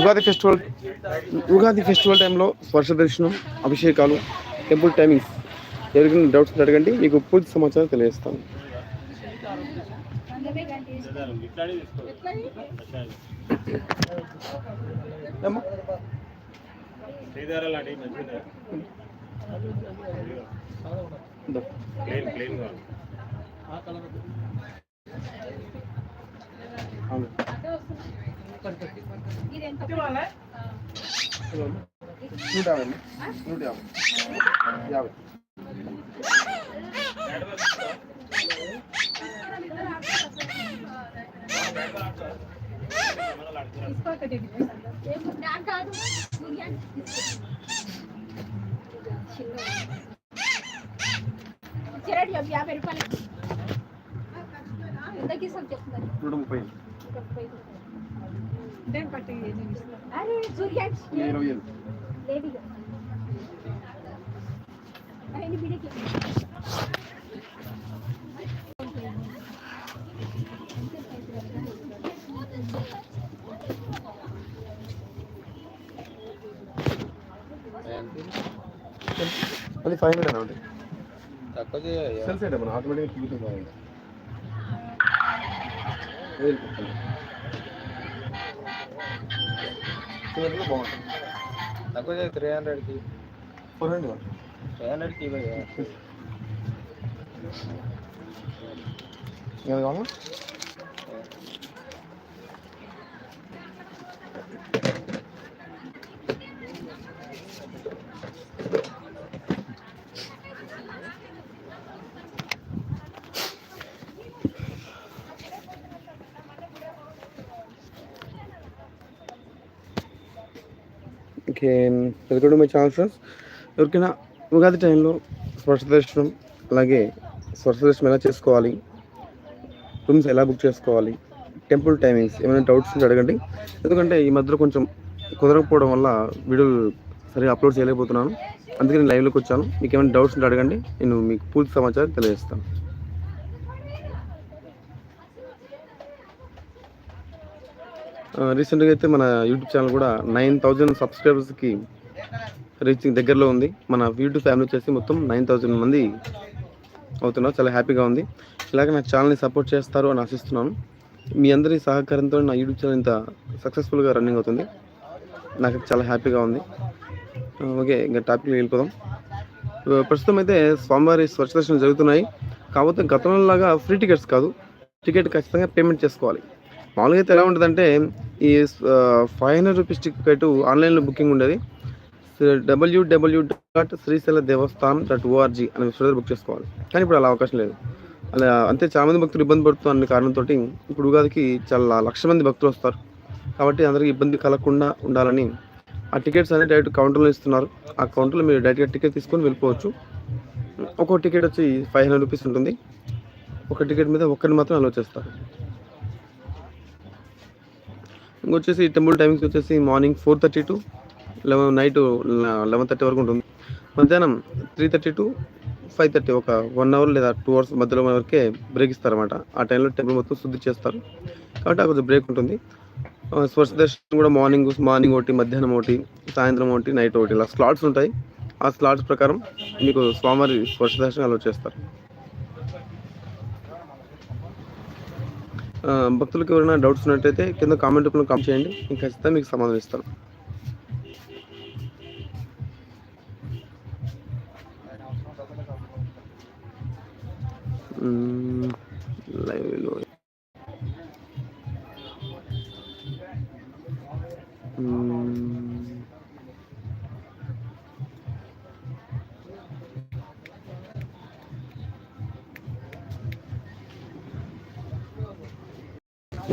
Ugadi festival Ugadi festival టైంలో స్పర్శ దర్శనం అభిషేకాలు టెంపుల్ టైమింగ్స్ ఎవరికైనా డౌట్స్ అడగండి. మీకు పూర్తి సమాచారం తెలియజేస్తాను. నూట యాభై. నూట యాభై. యాభై యాభై రూపాయలు. ఎంతకి ఇస్తాం చెప్తున్నారు నూట ముప్పై అరే సూర్యాజ్ ఇరవై ఏడు లేడీగా అరే బిడికి అది ఫైవ్ హండ్రెడ్ అండి తక్కువ చేయాలి సెల్ సైడ్ మన ఆటోమేటిక్గా తిరుగుతుంది చిన్నప్పుడు బాగుంటుంది. తక్కువ త్రీ హండ్రెడ్కి ఫోర్ హండ్రెడ్ త్రీ హండ్రెడ్కి ఇవ్వదు ఏది కావాలా? Okay welcome my channel friends ఎవరికైనా ఉగాది టైంలో స్పర్శ దర్శనం అలాగే స్పర్శ దర్శనం ఎలా చేసుకోవాలి? రూమ్స్ ఎలా బుక్ చేసుకోవాలి? టెంపుల్ టైమింగ్స్ ఏమైనా డౌట్స్ ఉంటే అడగండి. ఎందుకంటే ఈ మధ్యలో కొంచెం కుదరకపోవడం వల్ల వీడియోలు సరిగా అప్లోడ్ చేయలేకపోతున్నాను. అందుకే నేను లైవ్లోకి వచ్చాను. మీకు ఏమైనా డౌట్స్ ఉంటే అడగండి. నేను మీకు పూర్తి సమాచారం తెలియజేస్తాను. రీసెంట్గా అయితే మన యూట్యూబ్ ఛానల్ కూడా నైన్ థౌజండ్ సబ్స్క్రైబర్స్కి రీచింగ్ దగ్గరలో ఉంది. మన యూట్యూబ్ ఫ్యామిలీ వచ్చేసి మొత్తం నైన్ థౌజండ్ మంది అవుతున్నారు. చాలా హ్యాపీగా ఉంది. ఇలాగే నా ఛానల్ని సపోర్ట్ చేస్తారు అని ఆశిస్తున్నాను. మీ అందరి సహకారంతో నా యూట్యూబ్ ఛానల్ ఇంత సక్సెస్ఫుల్గా రన్నింగ్ అవుతుంది. నాకు చాలా హ్యాపీగా ఉంది. ఓకే ఇంకా టాపిక్లో వెళ్ళిపోదాం. ప్రస్తుతం అయితే స్వామివారి స్వచ్ఛ దర్శనం జరుగుతున్నాయి. కాకపోతే గతంలో లాగా ఫ్రీ టికెట్స్ కాదు. టికెట్ ఖచ్చితంగా పేమెంట్ చేసుకోవాలి. మామూలుగా అయితే ఎలా ఉంటుందంటే ఈ ఫైవ్ హండ్రెడ్ రూపీస్ టికెట్ ఆన్లైన్లో బుకింగ్ ఉండేది. W W dot Srisaila Devasthanam dot O R G అనే వెబ్సైట్ బుక్ చేసుకోవాలి. కానీ ఇప్పుడు అలా అవకాశం లేదు. అలా అంతే చాలామంది భక్తులు ఇబ్బంది పడుతున్న అనే కారణంతో ఇప్పుడు ఉగాదికి చాలా లక్ష మంది భక్తులు వస్తారు. కాబట్టి అందరికీ ఇబ్బంది కలగకుండా ఉండాలని ఆ టికెట్స్ అనేది డైరెక్ట్ కౌంటర్లో ఇస్తున్నారు. ఆ కౌంటర్లో మీరు డైరెక్ట్గా టికెట్ తీసుకొని వెళ్ళిపోవచ్చు. ఒక్కో టికెట్ వచ్చి ఫైవ్ హండ్రెడ్ రూపీస్ ఉంటుంది. ఒక టికెట్ మీద ఒక్కరిని మాత్రం అలో చేస్తారు. ఇంకొచ్చేసి టెంపుల్ టైమింగ్స్ వచ్చేసి morning four thirty to eleven night eleven thirty వరకు ఉంటుంది. మధ్యాహ్నం three thirty to five thirty ఒక వన్ అవర్ లేదా టూ అవర్స్ మధ్యలో వరకే బ్రేక్ ఇస్తారన్నమాట. ఆ టైంలో టెంపుల్ మొత్తం శుద్ధి చేస్తారు. కాబట్టి ఆ కొంచెం బ్రేక్ ఉంటుంది. ఆ, దర్శనం కూడా మార్నింగ్ మార్నింగ్ ఒకటి మధ్యాహ్నం ఒకటి సాయంత్రం ఒకటి నైట్ ఒకటి ఇలా స్లాట్స్ ఉంటాయి. ఆ స్లాట్స్ ప్రకారం మీకు స్వామివారి స్పర్శ దర్శనం అలో చేస్తారు భక్తులకు ఎవరైనా డౌట్స్ ఉన్నట్టయితే కింద కామెంట్ రూపంలో కామెంట్ చేయండి. నేను ఖచ్చితంగా మీకు సమాధానం ఇస్తాను. మ్మ్, లైవ్లో